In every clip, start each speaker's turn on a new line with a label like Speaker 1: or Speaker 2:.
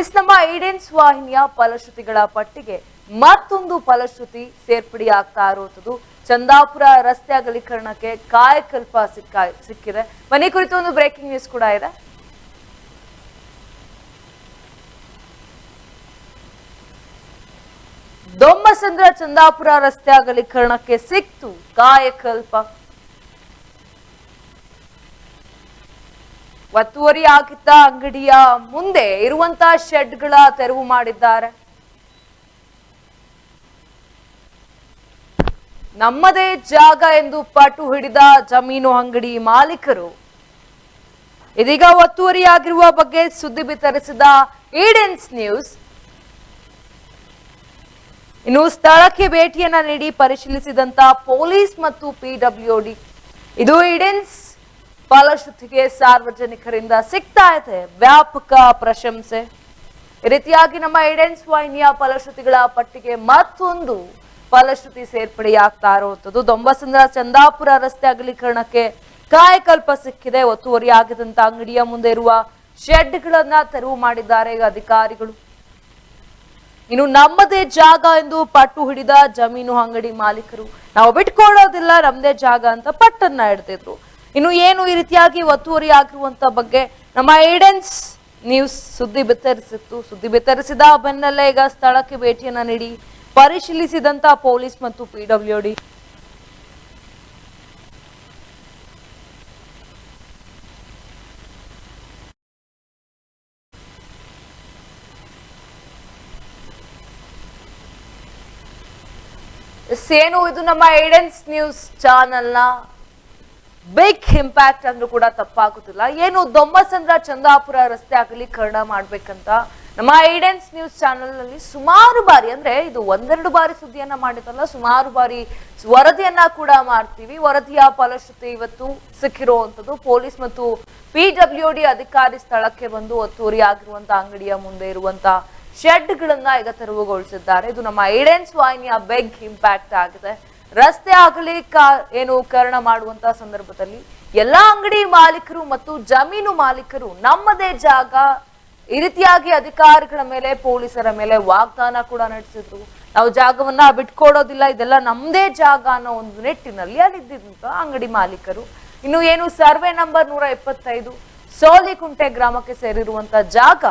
Speaker 1: S, ನಮ್ಮ ಐಡೆನ್ಸ್ ವಾಹಿನಿಯ ಫಲಶ್ರುತಿಗಳ ಪಟ್ಟಿಗೆ ಮತ್ತೊಂದು ಫಲಶ್ರುತಿ ಸೇರ್ಪಡೆಯಾಗ್ತಾ ಇರುವಂತದ್ದು ಚಂದಾಪುರ ರಸ್ತೆ ಅಗಲೀಕರಣಕ್ಕೆ ಕಾಯಕಲ್ಪ ಸಿಕ್ಕ, ಸಿಕ್ಕಿದೆ. ಮನೆ ಕುರಿತು ಒಂದು ಬ್ರೇಕಿಂಗ್ ನ್ಯೂಸ್ ಕೂಡ ಇದೆ. ದೊಮ್ಮಸಂದ್ರ ಚಂದಾಪುರ ರಸ್ತೆ ಅಗಲೀಕರಣಕ್ಕೆ ಸಿಕ್ತು ಕಾಯಕಲ್ಪ. ಒತ್ತುವರಿ ಆಗಿದ್ದ ಅಂಗಡಿಯ ಮುಂದೆ ಇರುವಂತಹ ಶೆಡ್ಗಳ ತೆರವು ಮಾಡಿದ್ದಾರೆ. ನಮ್ಮದೇ ಜಾಗ ಎಂದು ಪಟು ಹಿಡಿದ ಜಮೀನು ಅಂಗಡಿ ಮಾಲೀಕರು ಇದೀಗ ಒತ್ತುವರಿಯಾಗಿರುವ ಬಗ್ಗೆ ಸುದ್ದಿ ಬಿತ್ತರಿಸಿದ ಈಡೆನ್ಸ್ ನ್ಯೂಸ್. ಇನ್ನು ಸ್ಥಳಕ್ಕೆ ಭೇಟಿಯನ್ನ ನೀಡಿ ಪರಿಶೀಲಿಸಿದಂತ ಪೊಲೀಸ್ ಮತ್ತು ಪಿಡಬ್ಲ್ಯೂಡಿ ಇದು ಈಡೆನ್ಸ್ ಫಲಶ್ರುತಿಗೆ ಸಾರ್ವಜನಿಕರಿಂದ ಸಿಗ್ತಾ ಇದೆ ವ್ಯಾಪಕ ಪ್ರಶಂಸೆ. ರೀತಿಯಾಗಿ ನಮ್ಮ ಐಡೆನ್ಸ್ ವಾಹಿನಿಯ ಫಲಶ್ರುತಿಗಳ ಪಟ್ಟಿಗೆ ಮತ್ತೊಂದು ಫಲಶ್ರುತಿ ಸೇರ್ಪಡೆಯಾಗ್ತಾ ಇರುವಂತದ್ದು ದೊಂಬಸಂದ್ರ ಚಂದಾಪುರ ರಸ್ತೆ ಅಗಲೀಕರಣಕ್ಕೆ ಕಾಯಕಲ್ಪ ಸಿಕ್ಕಿದೆ. ಒತ್ತುವರಿ ಅಂಗಡಿಯ ಮುಂದೆ ಇರುವ ಶೆಡ್ಗಳನ್ನ ತೆರವು ಮಾಡಿದ್ದಾರೆ ಅಧಿಕಾರಿಗಳು. ಇನ್ನು ನಮ್ಮದೇ ಜಾಗ ಎಂದು ಪಟ್ಟು ಹಿಡಿದ ಜಮೀನು ಅಂಗಡಿ ಮಾಲೀಕರು. ನಾವು ಬಿಟ್ಕೊಳ್ಳೋದಿಲ್ಲ ನಮ್ಮದೇ ಜಾಗ ಅಂತ ಪಟ್ಟನ್ನ ಹಿಡ್ತಿದ್ರು ಇನ್ನು ಏನು ಈ ರೀತಿಯಾಗಿ ಒತ್ತುವರಿ ಆಗಿರುವಂತ ಬಗ್ಗೆ ನಮ್ಮ ಏಡೆನ್ಸ್ ನ್ಯೂಸ್ ಸುದ್ದಿ ಬಿತ್ತರಿಸಿತ್ತು. ಸುದ್ದಿ ಬಿತ್ತರಿಸಿದ ಬೆನ್ನಲ್ಲೇ ಈಗ ಸ್ಥಳಕ್ಕೆ ಭೇಟಿಯನ್ನ ನೀಡಿ ಪರಿಶೀಲಿಸಿದಂತ ಪೊಲೀಸ್ ಮತ್ತು ಪಿಡಬ್ಲ್ಯೂಡಿ ಸೇನು ಇದು ನಮ್ಮ ಏಡೆನ್ಸ್ ನ್ಯೂಸ್ ಚಾನೆಲ್ನ ಬಿಗ್ ಇಂಪ್ಯಾಕ್ಟ್ ಅಂದ್ರೂ ಕೂಡ ತಪ್ಪಾಗುತ್ತಿಲ್ಲ ಏನು ದೊಮ್ಮಸಂದ್ರ ಚಂದಾಪುರ ರಸ್ತೆ ಅಗಲೀಕರಣ ಮಾಡ್ಬೇಕಂತ ನಮ್ಮ ಐಡೆನ್ಸ್ ನ್ಯೂಸ್ ಚಾನೆಲ್ನಲ್ಲಿ ಸುಮಾರು ಬಾರಿ, ಅಂದ್ರೆ ಇದು ಒಂದೆರಡು ಬಾರಿ ಸುದ್ದಿಯನ್ನ ಮಾಡಿದಲ್ಲ ಸುಮಾರು ಬಾರಿ ವರದಿಯನ್ನ ಕೂಡ ಮಾಡ್ತೀವಿ. ವರದಿಯ ಫಲಶ್ರುತಿ ಇವತ್ತು ಸಿಕ್ಕಿರುವಂತದ್ದು. ಪೊಲೀಸ್ ಮತ್ತು ಪಿ ಡಬ್ಲ್ಯೂ ಡಿ ಅಧಿಕಾರಿ ಸ್ಥಳಕ್ಕೆ ಬಂದು ಒತ್ತುವರಿ ಆಗಿರುವಂತ ಅಂಗಡಿಯ ಮುಂದೆ ಇರುವಂತ ಶೆಡ್ಗಳನ್ನ ಈಗ ತೆರವುಗೊಳಿಸಿದ್ದಾರೆ. ಇದು ನಮ್ಮ ಐಡೆನ್ಸ್ ವಾಹಿನಿಯ ಬೆಗ್ ಇಂಪ್ಯಾಕ್ಟ್ ಆಗಿದೆ. ರಸ್ತೆ ಅಗಲೀಕ ಏನು ಕರಣ ಮಾಡುವಂತ ಸಂದರ್ಭದಲ್ಲಿ ಎಲ್ಲಾ ಅಂಗಡಿ ಮಾಲೀಕರು ಮತ್ತು ಜಮೀನು ಮಾಲೀಕರು ನಮ್ಮದೇ ಜಾಗ ಈ ರೀತಿಯಾಗಿ ಅಧಿಕಾರಿಗಳ ಮೇಲೆ, ಪೊಲೀಸರ ಮೇಲೆ ವಾಗ್ದಾನ ಕೂಡ ನಡೆಸಿದ್ರು. ನಾವು ಜಾಗವನ್ನ ಬಿಟ್ಕೊಡೋದಿಲ್ಲ, ಇದೆಲ್ಲ ನಮ್ದೇ ಜಾಗ ಅನ್ನೋ ಒಂದು ನಿಟ್ಟಿನಲ್ಲಿ ಅಲ್ಲಿದ್ದಂತ ಅಂಗಡಿ ಮಾಲೀಕರು. ಇನ್ನು ಏನು ಸರ್ವೆ ನಂಬರ್ ನೂರ ಇಪ್ಪತ್ತೈದು ಸೋಲಿಕುಂಟೆ ಗ್ರಾಮಕ್ಕೆ ಸೇರಿರುವಂತ ಜಾಗ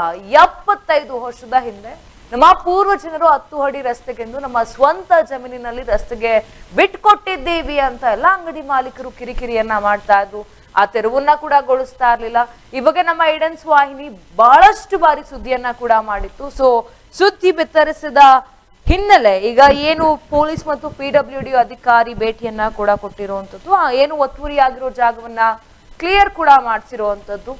Speaker 1: ಎಪ್ಪತ್ತೈದು ವರ್ಷದ ಹಿಂದೆ ನಮ್ಮ ಪೂರ್ವಜನರು ಹತ್ತು ಅಡಿ ರಸ್ತೆಗೆಂದು ನಮ್ಮ ಸ್ವಂತ ಜಮೀನಿನಲ್ಲಿ ರಸ್ತೆಗೆ ಬಿಟ್ಕೊಟ್ಟಿದ್ದೀವಿ ಅಂತ ಎಲ್ಲ ಅಂಗಡಿ ಮಾಲೀಕರು ಕಿರಿಕಿರಿಯನ್ನ ಮಾಡ್ತಾ ಇದ್ರು. ಆ ತೆರವನ್ನ ಕೂಡ ಗೊಳಿಸ್ತಾ ಇರ್ಲಿಲ್ಲ. ಇವಾಗ ನಮ್ಮ ಐಡೆನ್ಸ್ ವಾಹಿನಿ ಬಹಳಷ್ಟು ಬಾರಿ ಸುದ್ದಿಯನ್ನ ಕೂಡ ಮಾಡಿತ್ತು. ಸೊ ಸುದ್ದಿ ಬಿತ್ತರಿಸಿದ ಹಿನ್ನೆಲೆ ಈಗ ಏನು ಪೊಲೀಸ್ ಮತ್ತು ಪಿಡಬ್ಲ್ಯೂ ಡಿ ಅಧಿಕಾರಿ ಭೇಟಿಯನ್ನ ಕೂಡ ಕೊಟ್ಟಿರುವಂತದ್ದು ಏನು ಒತ್ತುವರಿ ಆಗಿರೋ ಜಾಗವನ್ನ ಕ್ಲಿಯರ್ ಕೂಡ ಮಾಡಿಸಿರುವಂತದ್ದು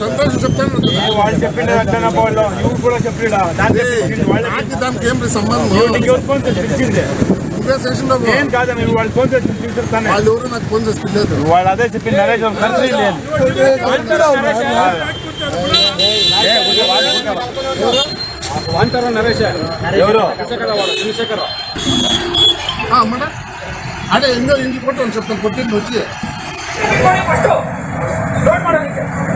Speaker 2: సంతోషం చెప్తాను.
Speaker 3: వాళ్ళు చెప్పిండే అట్లనపోలో ఇవి కూడా చెప్పిండా?
Speaker 2: దానికి దానికి ఏం సంబంధం
Speaker 3: ఏం కాదు నువ్వు వాళ్ళు ఫోన్ చేసి తీసుకెళ్తాను
Speaker 2: వాళ్ళు ఎవరు నాకు ఫోన్ చేసి పిల్లలేదు
Speaker 3: వాళ్ళు అదే చెప్పింది నరేష్ కలిసి అంటారా నరేష్ ఎవరు?
Speaker 2: చంద్రశేఖర్ అమ్మట అదే చెప్తాను కొట్టింది వచ్చి.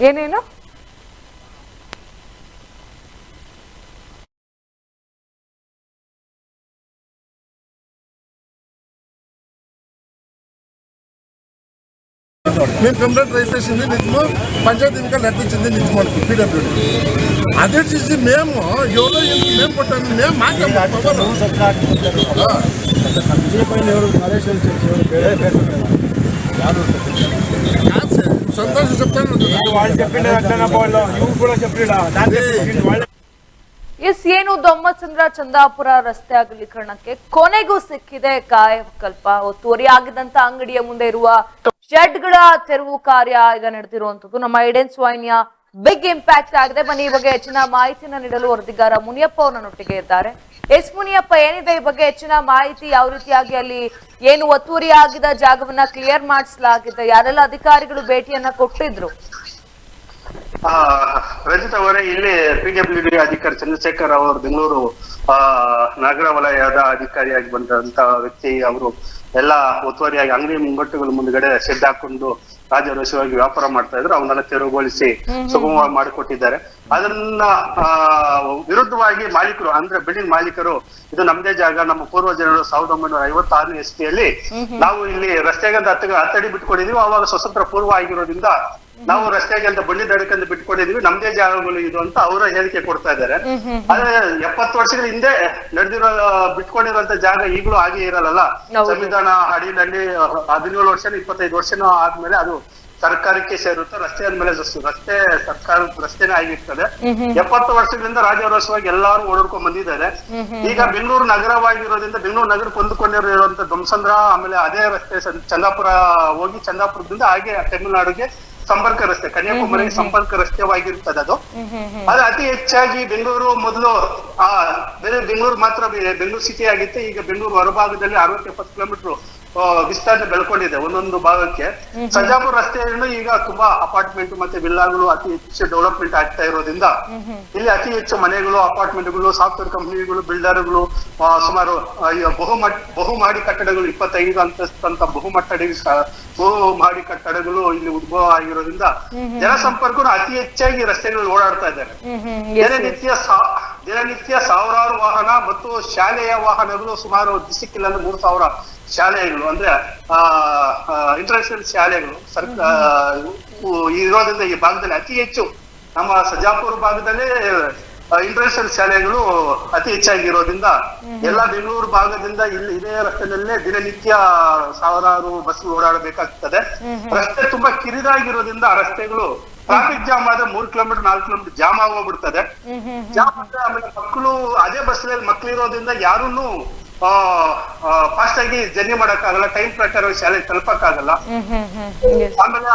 Speaker 1: ಏನೇನು
Speaker 2: మేము కంప్లైంట్ రైజ్ చేసింది నిజము పంచాయతీ ఇంకా లెటర్ ఇచ్చింది నిజము అనుకో పీడబ్ల్యూడి అదే చూసి మేము ఎవరో ఎందుకు మేము కొట్టాము మేము మాకేం పవర్ కాదు సార్ సంతోషం చెప్తాను
Speaker 3: వాళ్ళు చెప్పిండే అట్లా వాళ్ళు ఇవి కూడా చెప్పిడ దాని చెప్పిండు వాళ్ళ
Speaker 1: ಎಸ್ ಏನು ದೊಮ್ಮಸಂದ್ರ ಚಂದಾಪುರ ರಸ್ತೆ ಅಗಲೀಕರಣಕ್ಕೆ ಕೊನೆಗೂ ಸಿಕ್ಕಿದೆ ಕಾಯಕಲ್ಪ ಒತ್ತುವರಿ ಆಗಿದಂತ ಅಂಗಡಿಯ ಮುಂದೆ ಇರುವ ಶೆಡ್ಗಳ ತೆರವು ಕಾರ್ಯ ಈಗ ನಡೆದಿರುವಂತದ್ದು ನಮ್ಮ ಐಡೆನ್ಸ್ ವಾಹಿನಿಯ ಬಿಗ್ ಇಂಪ್ಯಾಕ್ಟ್ ಆಗಿದೆ ಬನ್ನಿ ಈ ಬಗ್ಗೆ ಹೆಚ್ಚಿನ ಮಾಹಿತಿನ ನೀಡಲು ವರದಿಗಾರ ಮುನಿಯಪ್ಪ ಅವರ ನೊಟ್ಟಿಗೆ ಇದ್ದಾರೆ ಎಸ್ ಮುನಿಯಪ್ಪ, ಏನಿದೆ ಈ ಬಗ್ಗೆ ಹೆಚ್ಚಿನ ಮಾಹಿತಿ? ಯಾವ ರೀತಿಯಾಗಿ ಅಲ್ಲಿ ಏನು ಒತ್ತುವರಿ ಆಗಿದ ಜಾಗವನ್ನ ಕ್ಲಿಯರ್ ಮಾಡಿಸಲಾಗಿದೆ? ಯಾರೆಲ್ಲ ಅಧಿಕಾರಿಗಳು ಭೇಟಿಯನ್ನ ಕೊಟ್ಟಿದ್ರು?
Speaker 4: ರಂಜಿತ್ ಅವರೇ, ಇಲ್ಲಿ ಪಿಡಬ್ಲ್ಯೂ ಡಿ ಅಧಿಕಾರಿ ಚಂದ್ರಶೇಖರ್ ಅವರು ಬೆಂಗಳೂರು, ಆ, ನಗರ ವಲಯದ ಅಧಿಕಾರಿಯಾಗಿ ಬಂದಂತ ವ್ಯಕ್ತಿ ಅವರು ಎಲ್ಲ ಒತ್ತುವರಿಯಾಗಿ ಅಂಗಡಿ ಮುಂಗಟ್ಟುಗಳ ಮುಂದ್ಗಡೆ ಶೆಡ್ ಹಾಕೊಂಡು ರಾಜರೋಷವಾಗಿ ವ್ಯಾಪಾರ ಮಾಡ್ತಾ ಇದ್ರು ಅವನ್ನೆಲ್ಲ ತೆರವುಗೊಳಿಸಿ ಸುಗಮವಾಗಿ ಮಾಡಿಕೊಟ್ಟಿದ್ದಾರೆ. ಅದನ್ನ ವಿರುದ್ಧವಾಗಿ ಮಾಲೀಕರು ಅಂದ್ರೆ ಬಿಲ್ಡಿಂಗ್ ಮಾಲೀಕರು ಇದು ನಮ್ದೇ ಜಾಗ ನಮ್ಮ ಪೂರ್ವಜನರು ಸಾವಿರದ ಒಂಬೈನೂರ ಐವತ್ತಾರನೇ ಇಸ್ವಿಯಲ್ಲಿ ನಾವು ಇಲ್ಲಿ ರಸ್ತೆಗೆ ಅಂತ ಹತ್ತ ಹತ್ತಡಿ ಬಿಟ್ಕೊಂಡಿದೀವಿ ಅವಾಗ ಸ್ವತಂತ್ರ ಪೂರ್ವ ಆಗಿರೋದ್ರಿಂದ ನಾವು ರಸ್ತೆಗೆ ಅಂತ ಬಳ್ಳಿ ದಡಕಂತ ಬಿಟ್ಕೊಂಡಿದೀವಿ ನಮ್ದೇ ಜಾಗಗಳು ಇದು ಅಂತ ಅವರ ಹೇಳಿಕೆ ಕೊಡ್ತಾ ಇದ್ದಾರೆ. ಆದ್ರೆ ಎಪ್ಪತ್ತು ವರ್ಷಗಳ ಹಿಂದೆ ನಡೆದಿರೋ ಬಿಟ್ಕೊಂಡಿರುವಂತ ಜಾಗ ಈಗಲೂ ಹಾಗೆ ಇರಲ್ಲ. ಸಂವಿಧಾನ ಅಡಿಯಲ್ಲಿ ಹದಿನೇಳು ವರ್ಷ ಇಪ್ಪತ್ತೈದು ವರ್ಷನೂ ಆದ್ಮೇಲೆ ಅದು ಸರ್ಕಾರಕ್ಕೆ ಸೇರುತ್ತೆ ರಸ್ತೆ ಅಂದ್ಮೇಲೆ ರಸ್ತೆ ಸರ್ಕಾರ ರಸ್ತೆನೇ ಆಗಿರ್ತದೆ. ಎಪ್ಪತ್ತು ವರ್ಷಗಳಿಂದ ರಾಜಾರೋಷವಾಗಿ ಎಲ್ಲಾರು ಓಡಾಡ್ಕೊಂಡ್ ಬಂದಿದ್ದಾರೆ. ಈಗ ಬೆಂಗಳೂರು ನಗರವಾಗಿರೋದ್ರಿಂದ ಬೆಂಗಳೂರು ನಗರಕ್ಕೆ ಹೊಂದ್ಕೊಂಡಿರುವಂತ ಧ್ವಂಸಂದ್ರ ಆಮೇಲೆ ಅದೇ ರಸ್ತೆ ಚಂದಾಪುರ ಹೋಗಿ ಚಂದಾಪುರದಿಂದ ಹಾಗೆ ತಮಿಳುನಾಡಿಗೆ ಸಂಪರ್ಕ ರಸ್ತೆ ಕನ್ಯಾಕುಮಾರಿ ಸಂಪರ್ಕ ರಸ್ತೆವಾಗಿರ್ತದೆ ಅದು. ಅದು ಅತಿ ಹೆಚ್ಚಾಗಿ ಬೆಂಗಳೂರು ಮೊದಲು ಆ ಬೇರೆ ಬೆಂಗಳೂರು ಮಾತ್ರ ಬೆಂಗಳೂರು ಸಿಟಿ ಆಗಿತ್ತು. ಈಗ ಬೆಂಗಳೂರು ಹೊರಭಾಗದಲ್ಲಿ ಅರವತ್ತು ಎಪ್ಪತ್ತು ಕಿಲೋಮೀಟರ್ ವಿಸ್ತಾರ ಬೆಳ್ಕೊಂಡಿದೆ ಒಂದೊಂದು ಭಾಗಕ್ಕೆ. ಸಜಾಪುರ್ ರಸ್ತೆಯನ್ನು ಈಗ ತುಂಬಾ ಅಪಾರ್ಟ್ಮೆಂಟ್ ಮತ್ತೆ ವಿಲ್ಲಾಗಳು ಅತಿ ಹೆಚ್ಚು ಡೆವಲಪ್ಮೆಂಟ್ ಆಗ್ತಾ ಇರೋದ್ರಿಂದ ಇಲ್ಲಿ ಅತಿ ಹೆಚ್ಚು ಮನೆಗಳು ಅಪಾರ್ಟ್ಮೆಂಟ್ಗಳು ಸಾಫ್ಟ್ವೇರ್ ಕಂಪನಿಗಳು ಬಿಲ್ಡರ್ಗಳು ಸುಮಾರು ಬಹುಮಟ್ ಬಹುಮಹಡಿ ಕಟ್ಟಡಗಳು ಇಪ್ಪತ್ತೈದು ಅಂತಸ್ತಂತ ಬಹುಮಟ್ಟಡಿ ಬಹುಮಾಡಿ ಬಹುಮಹಡಿ ಕಟ್ಟಡಗಳು ಇಲ್ಲಿ ಉದ್ಭವ ಆಗಿರೋದ್ರಿಂದ ಜನಸಂಪರ್ಕನು ಅತಿ ಹೆಚ್ಚಾಗಿ ರಸ್ತೆಗಳಲ್ಲಿ ಓಡಾಡ್ತಾ ಇದ್ದಾರೆ. ದಿನನಿತ್ಯ ದಿನನಿತ್ಯ ಸಾವಿರಾರು ವಾಹನ ಮತ್ತು ಶಾಲೆಯ ವಾಹನಗಳು ಸುಮಾರು ದಿಸಿಕ್ಕಿಲ್ಲ ಅಂದ್ರೆ ಮೂರು ಸಾವಿರ ಶಾಲೆಗಳು ಅಂದ್ರೆ ಆ ಇಂಟರ್ನ್ಯಾಷನಲ್ ಶಾಲೆಗಳು ಸರ್ಕಾರ ಇರೋದ್ರಿಂದ ಈ ಭಾಗದಲ್ಲಿ ಅತಿ ಹೆಚ್ಚು ನಮ್ಮ ಸಜಾಪುರ ಭಾಗದಲ್ಲಿ ಇಂಟರ್ನ್ಯಾಷನಲ್ ಶಾಲೆಗಳು ಅತಿ ಹೆಚ್ಚಾಗಿರೋದ್ರಿಂದ ಎಲ್ಲಾ ಬೆಂಗಳೂರು ಭಾಗದಿಂದ ಇಲ್ಲಿ ಇದೇ ರಸ್ತೆಯಲ್ಲೇ ದಿನನಿತ್ಯ ಸಾವಿರಾರು ಬಸ್ ಓಡಾಡಬೇಕಾಗ್ತದೆ. ರಸ್ತೆ ತುಂಬಾ ಕಿರಿದಾಗಿರೋದ್ರಿಂದ ಆ ರಸ್ತೆಗಳು ಟ್ರಾಫಿಕ್ ಜಾಮ್ ಆದ್ರೆ ಮೂರ್ ಕಿಲೋಮೀಟರ್ ನಾಲ್ಕು ಕಿಲೋಮೀಟರ್ ಜಾಮ್ ಆಗೋಗ್ಬಿಡ್ತದೆ. ಜಾಮ್ ಆದ್ರೆ ಆಮೇಲೆ ಮಕ್ಕಳು ಅದೇ ಬಸ್ ಮಕ್ಳು ಇರೋದ್ರಿಂದ ಯಾರೂನು ಫಾಸ್ಟ್ ಆಗಿ ಜರ್ನಿ ಮಾಡಕ್ಕಾಗಲ್ಲ ಟೈಮ್ ಪ್ರಕಾರ ಶಾಲೆಗೆ ತಲುಪಕ್ಕಾಗಲ್ಲ. ಆಮೇಲೆ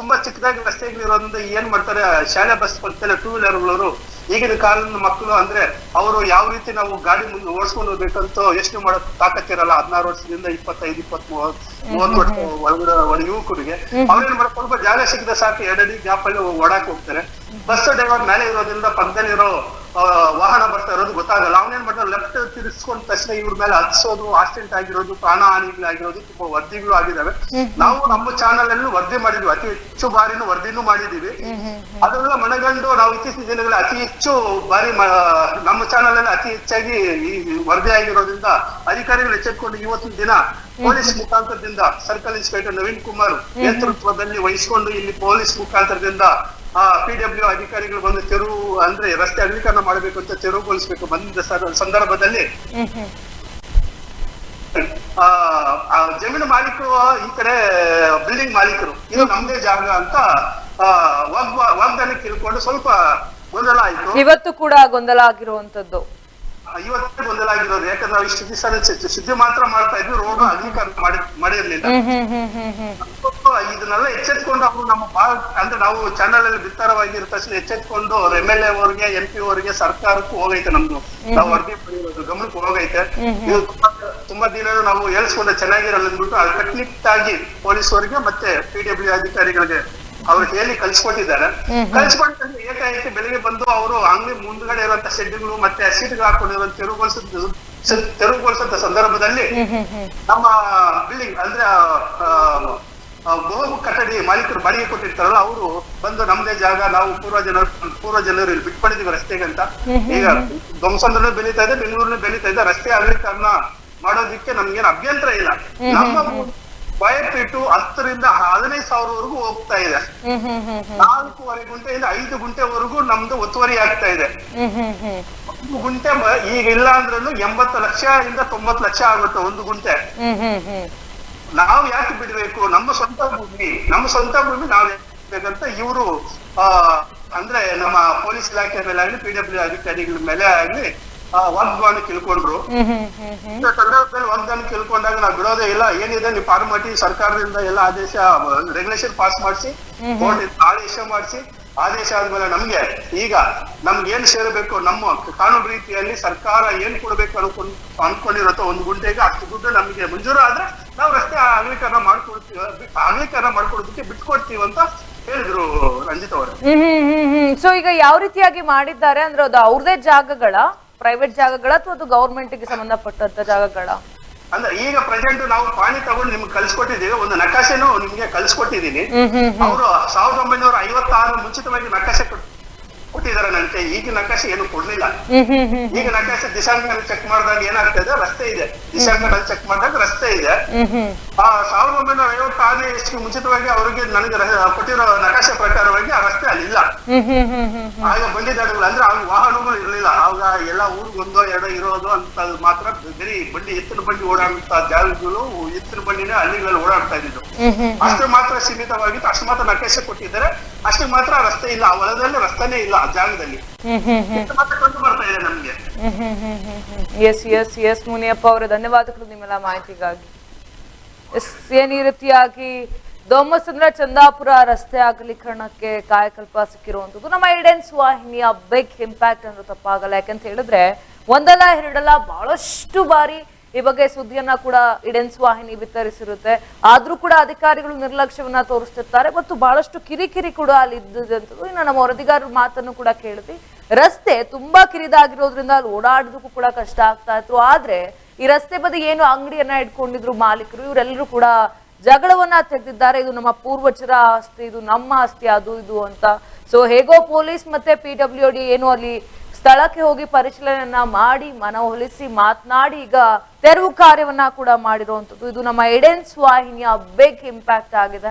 Speaker 4: ತುಂಬಾ ಚಿಕ್ಕದಾಗಿ ರಸ್ತೆಗಳಿರೋದ್ರಿಂದ ಏನ್ ಮಾಡ್ತಾರೆ ಶಾಲೆ ಬಸ್ ಬರ್ತಾರೆ ಟೂ ವೀಲರ್ಗಳವರು ಈಗಿನ ಕಾಲದ ಮಕ್ಕಳು ಅಂದ್ರೆ ಅವರು ಯಾವ ರೀತಿ ನಾವು ಗಾಡಿ ಮುಂದೆ ಓಡಿಸ್ಕೊಂಡು ಹೋಗ್ಬೇಕಂತ ಯೋಚನೆ ಮಾಡೋಕ್ ತಾಕತ್ತಿರಲ್ಲ. ಹದಿನಾರು ವರ್ಷದಿಂದ ಇಪ್ಪತ್ತೈದು ಇಪ್ಪತ್ ಮೂವತ್ ಮೂವತ್ತು ವರ್ಷ ಒಳಗಡೆ ಒಳ ಯುವಕರಿಗೆ ಅವ್ರೇನ್ ಮಾಡ್ತಾರೆ ಸ್ವಲ್ಪ ಜಾಗ ಸಿಗದ ಸಾಕು ಎರಡಡಿ ಗ್ಯಾಪ್ ಅಲ್ಲಿ ಓಡಾಕ್ ಹೋಗ್ತಾರೆ. ಬಸ್ ಡ್ರೈವರ್ ಮೇಲೆ ಇರೋದ್ರಿಂದ ಪಕ್ಕದಲ್ಲಿರೋ ವಾಹನ ಬರ್ತಾ ಇರೋದು ಗೊತ್ತಾಗಲ್ಲ. ಅವನೇನ್ ಮಾಡ್ತಾರೆ ಲೆಫ್ಟ್ ತಿರ್ಸ್ಕೊಂಡ ತಕ್ಷಣ ಇವ್ರ ಮೇಲೆ ಹತ್ಸೋದು ಆಕ್ಸಿಡೆಂಟ್ ಆಗಿರೋದು ಪ್ರಾಣ ಹಾನಿಗಳಾಗಿರೋದು ತುಂಬಾ ವರದಿಗಳು ಆಗಿದಾವೆ. ನಾವು ನಮ್ಮ ಚಾನಲ್ ಅಲ್ಲಿ ವರದಿ ಮಾಡಿದ್ವಿ. ಅತಿ ಹೆಚ್ಚು ಬಾರಿನೂ ವರದಿನೂ ಮಾಡಿದೀವಿ ಅದೆಲ್ಲ ಮನಗಂಡು ನಾವು ಇತ್ತೀಚಿನ ದಿನಗಳಲ್ಲಿ ಅತಿ ಹೆಚ್ಚು ಬಾರಿ ನಮ್ಮ ಚಾನಲ್ ಅಲ್ಲಿ ಅತಿ ಹೆಚ್ಚಾಗಿ ಈ ವರದಿ ಆಗಿರೋದ್ರಿಂದ ಅಧಿಕಾರಿಗಳು ಎಚ್ಚೆತ್ಕೊಂಡು ಇವತ್ತಿನ ದಿನ ಪೊಲೀಸ್ ಮುಖಾಂತರದಿಂದ ಸರ್ಕಲ್ ಇನ್ಸ್ಪೆಕ್ಟರ್ ನವೀನ್ ಕುಮಾರ್ ನೇತೃತ್ವದಲ್ಲಿ ವಹಿಸಿಕೊಂಡು ಇಲ್ಲಿ ಪೊಲೀಸ್ ಮುಖಾಂತರದಿಂದ ಆ ಪಿ ಡಬ್ಲ್ಯೂ ಅಧಿಕಾರಿಗಳು ಬಂದು ತೆರವು ಅಂದ್ರೆ ರಸ್ತೆ ಅಗಲೀಕರಣ ಮಾಡಬೇಕು ಅಂತ ತೆರವುಗೊಳಿಸಬೇಕು. ಬಂದ ಸಂದರ್ಭದಲ್ಲಿ ಆ ಜಮೀನು ಮಾಲೀಕರು ಈ ಕಡೆ ಬಿಲ್ಡಿಂಗ್ ಮಾಲೀಕರು. ಇದು ನಮ್ದೇ ಜಾಗ ಅಂತ ವಾಗ್ದಾನ ತಿಳ್ಕೊಂಡು ಸ್ವಲ್ಪ ಗೊಂದಲ ಆಯ್ತು.
Speaker 1: ಇವತ್ತು ಕೂಡ ಗೊಂದಲ ಆಗಿರುವಂತದ್ದು.
Speaker 4: ಇವತ್ತೇ ಗೊಂದಲ ಆಗಿರೋದು ಯಾಕಂದ್ರೆ ನಾವು ಇಷ್ಟು ದಿವಸ ಸುದ್ದಿ ಮಾತ್ರ ಮಾಡ್ತಾ ಇದ್ವಿ ರೋಡ್ ಅಗಲೀಕರಣ ಮಾಡಿ ಮಾಡಿರ್ಲಿಲ್ಲ. ಇದನ್ನೆಲ್ಲ ಎಚ್ಚೆತ್ಕೊಂಡು ಅವರು ನಮ್ಮ ಭಾಗ ಅಂದ್ರೆ ನಾವು ಚಾನಲ್ ಅಲ್ಲಿ ಬಿತ್ತಾರವಾಗಿರೋ ತಕ್ಷಣ ಎಚ್ಚೆತ್ಕೊಂಡು ಎಂ ಎಲ್ ಎ ಅವರಿಗೆ ಎಂ ಪಿ ಅವರಿಗೆ ಸರ್ಕಾರಕ್ಕೂ ಹೋಗೈತೆ ನಮ್ದು. ನಾವು ವರದಿ ಪಡೆಯೋದು ಗಮನಕ್ಕೆ ಹೋಗೈತೆ. ಇದು ತುಂಬಾ ತುಂಬಾ ದಿನ ನಾವು ಹೇಳ್ಸ್ಕೊಂಡ ಚೆನ್ನಾಗಿರಲ್ಲ ಅಂದ್ಬಿಟ್ಟು ಟೆಕ್ನಿಕ್ ಆಗಿ ಪೊಲೀಸ್ ಅವರಿಗೆ ಮತ್ತೆ ಪಿ ಡಬ್ಲ್ಯೂ ಅಧಿಕಾರಿಗಳಿಗೆ ಅವ್ರು ಹೇಳಿ ಕಲ್ಸ್ಕೊಟ್ಟಿದ್ದಾರೆ ಕಲ್ಸ್ಕೊಂಡ್ರೆ ಏಕಾಏಕಿ ಬೆಳಿಗ್ಗೆ ಬಂದು ಅವರು ಅಂಗಡಿ ಮುಂದ್ಗಡೆ ಇರುವಂತ ಶೆಡ್ಗಳು ಮತ್ತೆ ಸೀಟ್ಗಳು ಹಾಕೊಂಡಿರೋ ತೆರವುಗೊಳಿಸಿದ ತೆರವುಗೊಳಿಸಂತ ಸಂದರ್ಭದಲ್ಲಿ ನಮ್ಮ ಬಿಲ್ಡಿಂಗ್ ಅಂದ್ರೆ ಬಹು ಕಟ್ಟಡಿ ಮಾಲೀಕರು ಬಾಡಿಗೆ ಕೊಟ್ಟಿರ್ತಾರಲ್ಲ ಅವರು ಬಂದು ನಮ್ದೇ ಜಾಗ ನಾವು ಪೂರ್ವ ಜನರು ಪೂರ್ವ ಜನರು ಇಲ್ಲಿ ಬಿಟ್ಕೊಂಡಿದೀವಿ ರಸ್ತೆಗೆ ಅಂತ. ಈಗ ಧ್ವಂಸಂದ್ರೂ ಬೆಳೀತಾ ಇದೆ ಬೆಂಗಳೂರಿನ ಬೆಳೀತಾ ಇದೆ ರಸ್ತೆ ಅಗಲೀಕರಣ ಮಾಡೋದಿಕ್ಕೆ ನಮ್ಗೇನು ಅಭ್ಯಂತರ ಇಲ್ಲ. ನಮ್ಮ ಬಯಪಿಟ್ಟು ಹತ್ತರಿಂದ ಹದಿನೈದು ಸಾವಿರವರೆಗೂ ಹೋಗ್ತಾ ಇದೆ. ನಾಲ್ಕೂವರೆ ಗುಂಟೆಯಿಂದ ಐದು ಗುಂಟೆವರೆಗೂ ನಮ್ದು ಒತ್ತುವರಿ ಆಗ್ತಾ ಇದೆ. ಒಂದು ಗುಂಟೆ ಈಗ ಇಲ್ಲ ಅಂದ್ರೂ ಎಂಬತ್ತು ಲಕ್ಷ ಇಂದ ತೊಂಬತ್ತು ಲಕ್ಷ ಆಗುತ್ತೆ ಒಂದು ಗುಂಟೆ. ನಾವು ಯಾಕೆ ಬಿಡ್ಬೇಕು? ನಮ್ಮ ಸ್ವಂತ ಭೂಮಿ ನಮ್ಮ ಸ್ವಂತ ಭೂಮಿ ನಾವ್ ಬೇಕಂತ ಇವರು ಆ ಅಂದ್ರೆ ನಮ್ಮ ಪೊಲೀಸ್ ಇಲಾಖೆ ಮೇಲೆ ಆಗ್ಲಿ ಪಿ ಡಬ್ಲ್ಯೂ ಅಧಿಕಾರಿಗಳ ಮೇಲೆ ಆಗಲಿ ವಾಗ್ದಾನ ಇಂಥ ಸಂದರ್ಭದಲ್ಲಿ ವಾಗ್ದಾನ ಕೇಳ್ಕೊಂಡಾಗ ನಾವು ಬಿಡೋದೇ ಇಲ್ಲ. ಏನಿದೆ ನೀವು ಫಾರ್ಮಾಲಿಟಿ ಸರ್ಕಾರದಿಂದ ಎಲ್ಲ ಆದೇಶ ರೆಗ್ಯುಲೇಷನ್ ಪಾಸ್ ಮಾಡಿಸಿ ಕೋರ್ಟ್ ಆದೇಶ ಮಾಡಿಸಿ ಆದೇಶ ಆದ್ಮೇಲೆ ನಮ್ಗೆ ಈಗ ನಮ್ಗೆ ಏನ್ ಸೇರಬೇಕು ನಮ್ಮ ಕಾನೂನು ರೀತಿಯಲ್ಲಿ ಸರ್ಕಾರ ಏನ್ ಕೊಡ್ಬೇಕು ಅನ್ಕೊಂಡ್ ಅನ್ಕೊಂಡಿರತ್ತೋ ಒಂದು ಗುಂಟೆಗೆ ಅಷ್ಟು ದುಡ್ಡು ನಮ್ಗೆ ಮಂಜೂರು ಆದ್ರೆ ನಾವು ರಸ್ತೆ ಅಗಲೀಕರಣ ಮಾಡ್ಕೊಡ್ತೀವಿ ಅಗಲೀಕರಣ ಮಾಡ್ಕೊಡೋದಕ್ಕೆ ಬಿಟ್ಕೊಡ್ತೀವಿ ಅಂತ ಹೇಳಿದ್ರು ರಂಜಿತ್ ಅವರು.
Speaker 1: ಹ್ಮ್ ಹ್ಮ್ ಹ್ಮ್ ಹ್ಮ್. ಸೊ ಈಗ ಯಾವ ರೀತಿಯಾಗಿ ಮಾಡಿದ್ದಾರೆ ಅಂದ್ರೆ ಅದು ಅವ್ರದೇ ಜಾಗಗಳ ಪ್ರೈವೇಟ್ ಜಾಗಗಳ ಅಥವಾ ಅದು ಗೌರ್ಮೆಂಟ್ಗೆ ಸಂಬಂಧಪಟ್ಟಂತ ಜಾಗಗಳ?
Speaker 4: ಅಂದ್ರೆ ಈಗ ಪ್ರೆಸೆಂಟ್ ನಾವು ಪಾಣಿ ತಗೊಂಡು ನಿಮ್ಗೆ ಕಳ್ಸಿಕೊಟ್ಟಿದ್ದೀವಿ. ಒಂದು ನಕಾಶೆನು ನಿಮ್ಗೆ ಕಳ್ಸಿಕೊಟ್ಟಿದ್ದೀನಿ.
Speaker 1: ಹ್ಮ್
Speaker 4: ಅವರು ಸಾವಿರದ ಒಂಬೈನೂರ ಐವತ್ತಾರು ಮುಂಚಿತವಾಗಿ ನಕಾಶೆ ಕೊಟ್- ಕೊಟ್ಟಿದ್ದಾರೆ ನಂತೆ. ಈಗ ನಕಾಶೆ ಏನು ಕೊಡ್ಲಿಲ್ಲ. ಈಗ ನಕಾಶೆ ದಿಶಾಂಕ ಚೆಕ್ ಮಾಡಿದಾಗ ಏನಾಗ್ತದೆ ರಸ್ತೆ ಇದೆ. ದಿಶಾಂಕ ಚೆಕ್ ಮಾಡಿದಾಗ ರಸ್ತೆ ಇದೆ. ಆ ಸಾವಿರದ ಒಂಬೈನೂರ ಐವತ್ತಾರನೇ ಇಷ್ಟು ಮುಂಚಿತವಾಗಿ ಅವರಿಗೆ ನನಗೆ ಕೊಟ್ಟಿರೋ ನಕಾಶೆ ಪ್ರಕಾರವಾಗಿ ಆ ರಸ್ತೆ ಅಲ್ಲಿಲ್ಲ. ಆಗ ಬಂದಿದ್ದಾಡುಗಳು ಅಂದ್ರೆ ಅವ್ರ ವಾಹನಗಳು ಇರಲಿಲ್ಲ. ಆಗ ಎಲ್ಲ ಊರಿಗೆ ಒಂದೋ ಎರಡೋ ಇರೋದು ಅಂತ ಮಾತ್ರ ಬರೀ ಬಂಡಿ ಎತ್ತಿನ ಬಂಡಿ ಓಡಾಡುವಂತ ಜಾಗಗಳು ಎತ್ತಿನ ಬಂಡಿನೇ ಹಳ್ಳಿಗಳಲ್ಲಿ ಓಡಾಡ್ತಾ
Speaker 1: ಇದ್ರು
Speaker 4: ಅಷ್ಟು ಮಾತ್ರ ಸೀಮಿತವಾಗಿತ್ತು ಅಷ್ಟು ಮಾತ್ರ ನಕಾಶೆ ಕೊಟ್ಟಿದ್ದಾರೆ. ಅಷ್ಟು ಮಾತ್ರ ರಸ್ತೆ ಇಲ್ಲ. ಆ ಹೊಲದಲ್ಲಿ ರಸ್ತೆನೇ ಇಲ್ಲ. ಆ ಜಾಗದಲ್ಲಿ.
Speaker 1: ಹ್ಮ್ ಹ್ಮ್ ಹ್ಮ್.
Speaker 4: ಇಷ್ಟು ಮಾತ್ರ ಕಂಡು ಬರ್ತಾ ಇದೆ ನಮ್ಗೆ.
Speaker 1: ಎಸ್ ಎಸ್ ಎಸ್ ಮುನಿಯಪ್ಪ ಅವರ ಧನ್ಯವಾದಗಳು ನಿಮ್ಮೆಲ್ಲ ಮಾಹಿತಿಗಾಗಿ. ಎಸ್ ಏನ್ ಈ ರೀತಿಯಾಗಿ ದೊಮ್ಮಸಂದ್ರ ಚಂದಾಪುರ ರಸ್ತೆ ಅಗಲೀಕರಣಕ್ಕೆ ಕಾಯಕಲ್ಪ ಸಿಕ್ಕಿರುವಂತದ್ದು ನಮ್ಮ ಐಡೆನ್ಸ್ ವಾಹಿನಿಯ ಬಿಗ್ ಇಂಪ್ಯಾಕ್ಟ್ ಅಂದ್ರೆ ತಪ್ಪಾಗಲ್ಲ. ಯಾಕಂತ ಹೇಳಿದ್ರೆ ಒಂದಲ್ಲ ಎರಡಲ್ಲ ಬಹಳಷ್ಟು ಬಾರಿ ಈ ಬಗ್ಗೆ ಸುದ್ದಿಯನ್ನ ಕೂಡ ಇಡೆನ್ಸ್ ವಾಹಿನಿ ಬಿತ್ತರಿಸಿರುತ್ತೆ ಆದ್ರೂ ಕೂಡ ಅಧಿಕಾರಿಗಳು ನಿರ್ಲಕ್ಷ್ಯವನ್ನ ತೋರಿಸ್ತಿರ್ತಾರೆ ಮತ್ತು ಬಹಳಷ್ಟು ಕಿರಿಕಿರಿ ಕೂಡ ಅಲ್ಲಿ ಇದ್ದಂಥದ್ದು ಇನ್ನು ನಮ್ಮ ವರದಿಗಾರರ ಮಾತನ್ನು ಕೂಡ ಕೇಳಿದ್ವಿ ರಸ್ತೆ ತುಂಬಾ ಕಿರಿದಾಗಿರೋದ್ರಿಂದ ಅಲ್ಲಿ ಓಡಾಡೋದಕ್ಕೂ ಕೂಡ ಕಷ್ಟ ಆಗ್ತಾ ಇತ್ತು. ಆದ್ರೆ ಈ ರಸ್ತೆ ಬದಿ ಏನು ಅಂಗಡಿಯನ್ನ ಇಟ್ಕೊಂಡಿದ್ರು ಮಾಲೀಕರು, ಇವರೆಲ್ಲರೂ ಕೂಡ ಜಗಳವನ್ನ ತೆಗೆದಿದ್ದಾರೆ. ಇದು ನಮ್ಮ ಪೂರ್ವಜರ ಆಸ್ತಿ, ಇದು ನಮ್ಮ ಆಸ್ತಿ, ಅದು ಇದು ಅಂತ. ಸೊ ಹೇಗೋ ಪೊಲೀಸ್ ಮತ್ತೆ ಪಿ ಡಬ್ಲ್ಯೂ ಏನು ಅಲ್ಲಿ ಸ್ಥಳಕ್ಕೆ ಹೋಗಿ ಪರಿಶೀಲನೆಯನ್ನ ಮಾಡಿ, ಮನವೊಲಿಸಿ ಮಾತನಾಡಿ, ಈಗ ತೆರವು ಕಾರ್ಯವನ್ನ ಕೂಡ ಮಾಡಿರುವಂತದ್ದು ಇದು ನಮ್ಮ ಎಡೆನ್ಸ್ ವಾಹಿನಿಯ ಬಿಗ್ ಇಂಪ್ಯಾಕ್ಟ್ ಆಗಿದೆ.